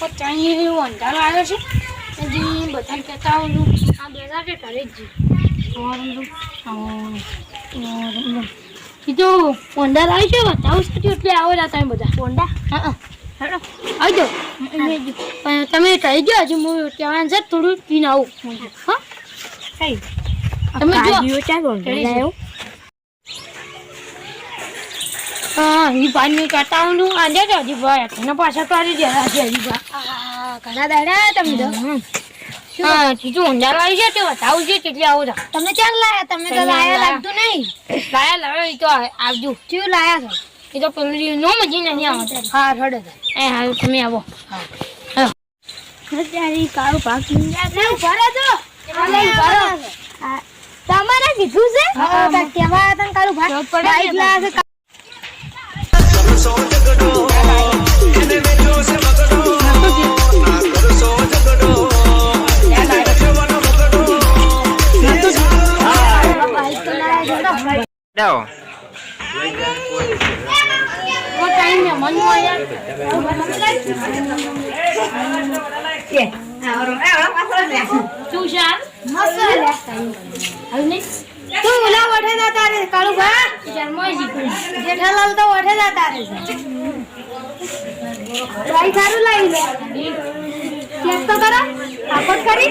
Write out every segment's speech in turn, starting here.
અંધારો આવ્યો છે. હજી બધાને કહેતા છું આ બેસા કે ઘરે જ કીધું પોંડા લાવી છે બતાવું છું એટલે આવો તમે બધા. પોંડા હા હા. હેડો. આવી પણ તમે થઈ ગયો હજી હું કહેવાનું છે થોડું પીને આવું. હા. તમે જો. હા કરતા હું આજે તો હજી ભાઈ તને પાછા કરી દે હજી હજી ભાઈ ઘણા દાડા તમે તો? હા છે તે બતાવું છે કેટલી આવું તમે ક્યાં લાયા? તમે તો લાયા લાગતું નહીં. લાયા લાવ્યો તો આવજો. કેવું લાયા છો? એ તો પેલું નો મજી નહીં આવતો હા રડે એ હા તમે આવો. હા. અત્યારે કાળું પાક ભરે તો તમારે કીધું છે? કેવા તને કાળું ભાગ? જાઓ તું ઓલા વઠે જતા રે કાળુભા જેઠાલાલ તો વઠે જતા રે ભાઈ સારું લાવી લે કરી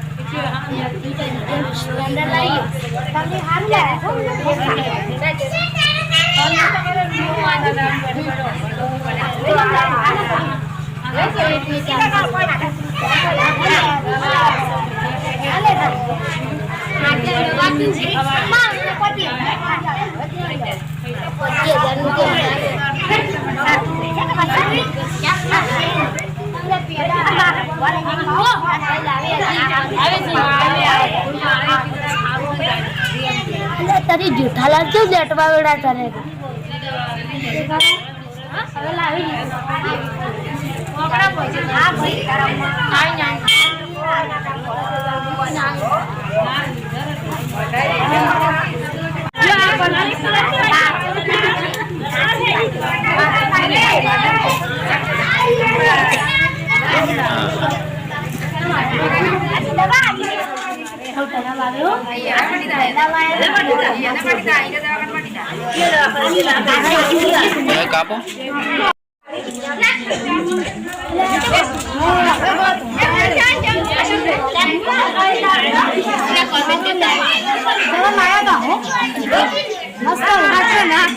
આપણે હાડીએ તારી જૂઠાલાલ કેવું દેટવા વેડા કરે કાપો મસ્ત ના. ખવાય